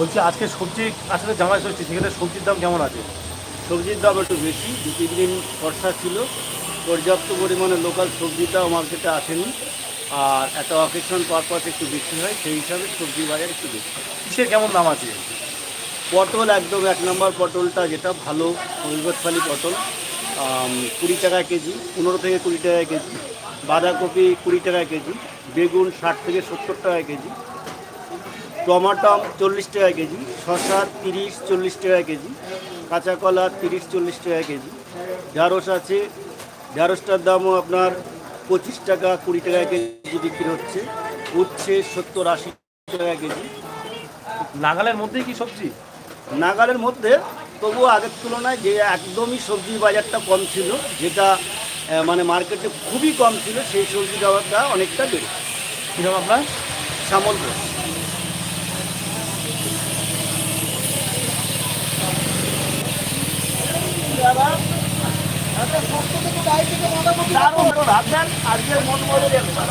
বলছি আজকে সবজি আসলে জামাই ষষ্ঠী সেক্ষেত্রে সবজির দাম কেমন আছে? সবজির দাম একটু বেশি দু তিন দিন বর্ষা ছিল। পর্যাপ্ত পরিমাণে লোকাল সবজিটাও মার্কেটে আসেনি। আর একটা অকেশন পারপাস একটু বেশি হয় সেই হিসাবে সবজি বাজার একটু বেশি। কিসের কেমন দাম আছে? পটল একদম এক নম্বর পটলটা যেটা ভালো হৈবতশালী পটল। কুড়ি টাকা কেজি পনেরো থেকে কুড়ি টাকা কেজি। বাঁধাকপি কুড়ি টাকা কেজি বেগুন ষাট থেকে সত্তর টাকা কেজি। টমাটো চল্লিশ টাকা কেজি শসা তিরিশ চল্লিশ টাকা কেজি কাঁচা কলা তিরিশ চল্লিশ টাকা কেজি। ঢ্যাঁড়স আছে ঢ্যাঁড়সটার দামও আপনার পঁচিশ টাকা কুড়ি টাকা কেজি বিক্রি হচ্ছে। উচ্ছে সত্তর আশি টাকা কেজি। নাগালের মধ্যেই কি সবজি? নাগালের মধ্যে তবুও আগের তুলনায় যে একদমই সবজি বাজারটা কম ছিল যেটা মানে মার্কেটে খুবই কম ছিল সেই সবজি দামটা অনেকটা বেড়েছে। কীরকম আপনার? সামল দারুণ ভাবছেন আজকের মন মরে যাবে মাছ